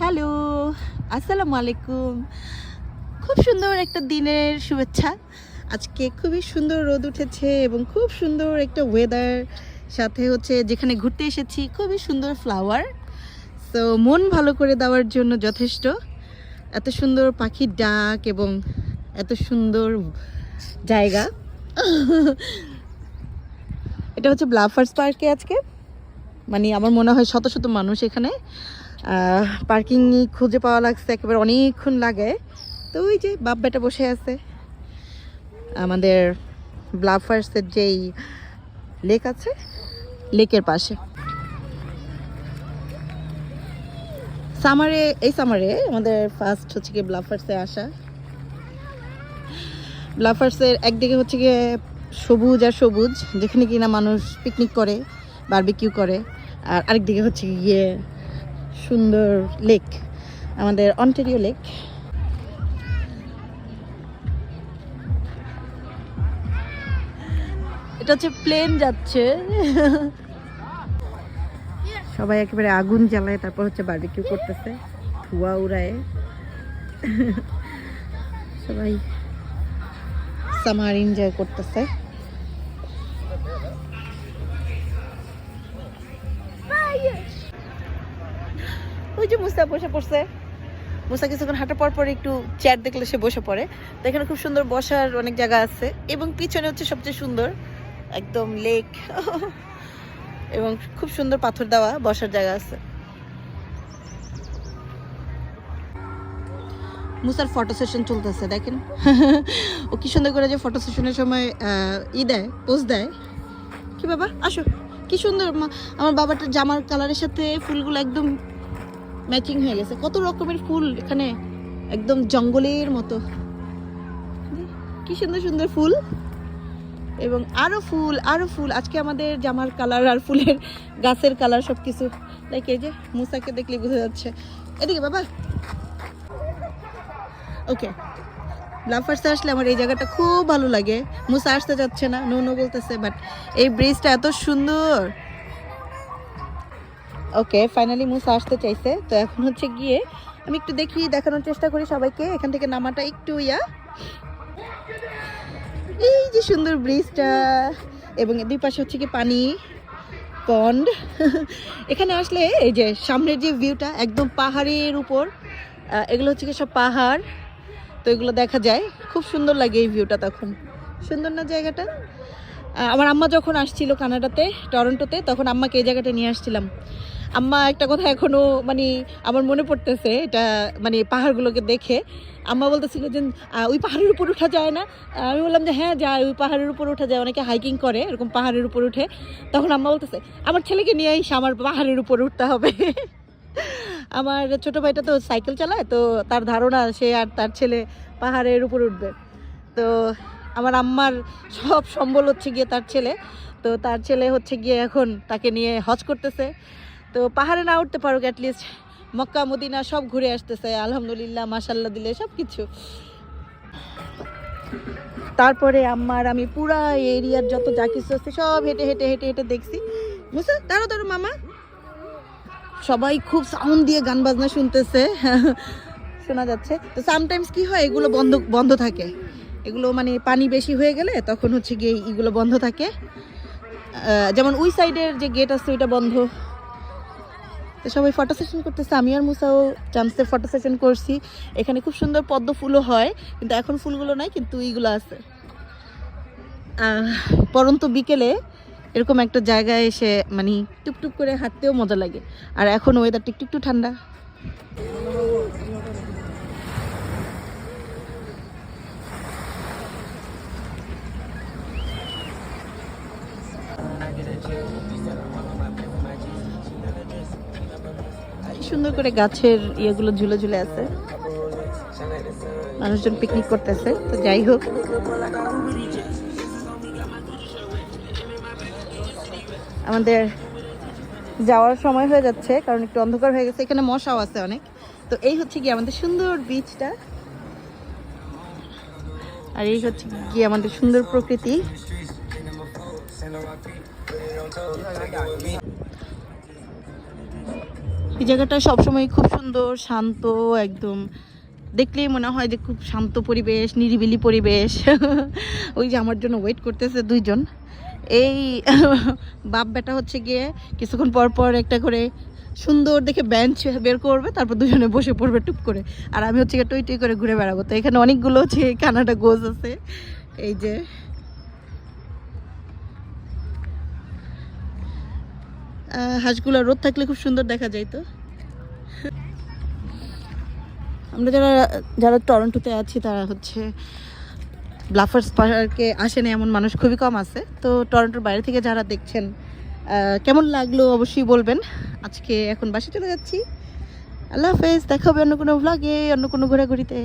Hello আসসালামু আলাইকুম খুব সুন্দর একটা দিনের শুভেচ্ছা। আজকে খুবই সুন্দর রোদ উঠেছে এবং খুব সুন্দর একটা ওয়েদার সাথে হচ্ছে যেখানে ঘুরতে এসেছি, খুবই সুন্দর ফ্লাওয়ার তো মন ভালো করে দেওয়ার জন্য যথেষ্ট। এত সুন্দর পাখির ডাক এবং এত সুন্দর জায়গা। এটা হচ্ছে ব্লাফার্স পার্কে আজকে। মানে আমার মনে হয় শত শত মানুষ এখানে। পার্কিং খুঁজে পাওয়া লাগছে, একেবারে অনেকক্ষণ লাগে। তো ওই যে বাপ বেটা বসে আছে। আমাদের ব্লাফার্সের যেই লেক আছে, লেকের পাশে। সামারে, এই সামারে আমাদের ফার্স্ট হচ্ছে গিয়ে ব্লাফার্সে আসা। ব্লাফার্সের একদিকে হচ্ছে গিয়ে সবুজ আর সবুজ, যেখানে কিনা মানুষ পিকনিক করে বারবিকিউ করে, আর আরেকদিকে হচ্ছে গিয়ে সুন্দর লেক আমাদের অন্টেরিও লেক এটা হচ্ছে প্লেন যাচ্ছে। সবাই একেবারে আগুন জ্বালায়, তারপর হচ্ছে বারবিকিউ করতেছে, ধোয়া উড়ায়। সবাই সামার এনজয় করতেছে। ওই যে মুসা বসে পড়ছে। মুসা কিছুক্ষণ হাঁটার পর পর একটু চেয়ার দেখলে সে বসে পড়ে। তো এখানে খুব সুন্দর বসার অনেক জায়গা আছে এবং পিছনে হচ্ছে সবচেয়ে সুন্দর একদম লেক এবং খুব সুন্দর পাথর দেওয়া বসার জায়গা আছে। মুসার ফটো সেশন চলতেছে, দেখেন। ও কি সুন্দর করে যে ফটো সেশনের সময় ই দেয় পোজ দেয়। কি বাবা? আসো। কি সুন্দর আমার বাবাটার জামার কালারের সাথে ফুলগুলো একদম ম্যাচিং হয়ে গেছে। কত রকমের ফুল এখানে একদম জঙ্গলের মতো। কি সুন্দর সুন্দর ফুল। এবং আরও ফুল আরও ফুল। আজকে আমাদের জামার কালার আর ফুলের গাছের কালার সব কিছু লাইক এই যে মুসাকে দেখলে বোঝা যাচ্ছে। এদিকে বাবা। ওকে লাফার্সে আসলে আমার এই জায়গাটা খুব ভালো লাগে। মুসা আসতে যাচ্ছে না নো নো বলতেছে বাট এই ব্রিজটা এত সুন্দর। ওকে ফাইনালি মুসা আসতে চাইছে। তো এখন হচ্ছে গিয়ে আমি একটু দেখি, দেখানোর চেষ্টা করি সবাইকে। এখান থেকে নামাটা একটু ইয়া। এই যে সুন্দর ব্রিজটা এবং দুই পাশে হচ্ছে কি পানি পন্ড এখানে আসলে এই যে সামনের যে ভিউটা একদম পাহাড়ের উপর এগুলো হচ্ছে কি সব পাহাড়। তো এগুলো দেখা যায়। খুব সুন্দর লাগে এই ভিউটা তখন। সুন্দর না জায়গাটা? আমার আম্মা যখন আসছিল কানাডাতে, টরন্টোতে, তখন আম্মাকে এই জায়গাটা নিয়ে আসছিলাম। আম্মা একটা কথা এখনও মানে আমার মনে পড়তেছে, এটা মানে পাহাড়গুলোকে দেখে। আম্মা বলতেছিল যে ওই পাহাড়ের উপর ওঠা যায় না। আমি বললাম যে হ্যাঁ যায়, ওই পাহাড়ের উপর ওঠা যায়। অনেকে হাইকিং করে, এরকম পাহাড়ের উপর উঠে। তখন আম্মা বলতেছে, আমার ছেলেকে নিয়ে আইস, আমার পাহাড়ের উপর উঠতে হবে। আমার ছোটো ভাইটা তো সাইকেল চালায়, তো তার ধারণা সে আর তার ছেলে পাহাড়ের উপর উঠবে। তো আমার আম্মার সব সম্বল হচ্ছে গিয়ে তার ছেলে। তো তার ছেলে হচ্ছে গিয়ে এখন তাকে নিয়ে হজ করতেছে। তো পাহাড়ে না উঠতে পারুক অ্যাটলিস্ট মক্কা, মদিনা সব ঘুরে আসতেছে, আলহামদুলিল্লাহ মাসাল্লাহ দিলে সব কিছু। তারপরে আমার, আমি পুরা এরিয়ার যত যা কিছু আছে সব হেঁটে হেঁটে হেঁটে হেঁটে দেখছি। বুঝছ? দাঁড়ো দাঁড়ো মামা। সবাই খুব সাউন্ড দিয়ে গান বাজনা শুনতেছে। শোনা যাচ্ছে। তো সামটাইমস কি হয়, এগুলো বন্ধ বন্ধ থাকে। এগুলো মানে পানি বেশি হয়ে গেলে তখন হচ্ছে গিয়ে এগুলো বন্ধ থাকে। যেমন ওই সাইডের যে গেট আছে, ওইটা বন্ধ। তো সবাই ফটো সেশন করতেছে, আমি আর মুসাও চান্সে ফটো সেশন করছি। এখানে খুব সুন্দর পদ্ম ফুলও হয়, কিন্তু এখন ফুলগুলো নাই, কিন্তু এইগুলো আছে। পরন্ত বিকেলে এরকম একটা জায়গায় এসে মানে টুকটুক করে হাঁটতেও মজা লাগে। আর এখন ওয়েদারটা একটু একটু ঠান্ডা। সুন্দর করে গাছের ইয়েগুলো ঝুলে ঝুলে আছে। মানুষজন পিকনিক করতেছে, তো যাই হোক। আমাদের যাওয়ার সময় হয়ে যাচ্ছে, কারণ একটু অন্ধকার হয়ে গেছে, এখানে মশাও আছে অনেক। তো এই হচ্ছে কি আমাদের সুন্দর বিচটা আর এই হচ্ছে কি আমাদের সুন্দর প্রকৃতি। এই জায়গাটা সবসময় খুব সুন্দর, শান্ত, একদম। দেখলেই মনে হয় যে খুব শান্ত পরিবেশ, নিরিবিলি পরিবেশ। ওই যে আমার জন্য ওয়েট করতেছে দুইজন। এই বাপ বেটা হচ্ছে গিয়ে কিছুক্ষণ পর পর একটা করে সুন্দর দেখে বেঞ্চ বের করবে, তারপর দুজনে বসে পড়বে টুপ করে। আর আমি হচ্ছে টই টই করে ঘুরে বেড়াবো। তো এখানে অনেকগুলো হচ্ছে কানাডা গোজ আছে। এই যে হাঁসগুলো রোদ থাকলে খুব সুন্দর দেখা যায় তো। আমরা যারা যারা টরন্টোতে আছি, তারা হচ্ছে ব্লাফার্স পার্কে আসে না এমন মানুষ খুবই কম আছে। তো টরন্টোর বাইরে থেকে যারা দেখছেন কেমন লাগল অবশ্যই বলবেন। আজকে এখন বাসে চলে যাচ্ছি। আল্লাহ হাফেজ, দেখা হবে অন্য কোনো ভ্লগে অন্য কোনো ঘোরাঘুরিতে।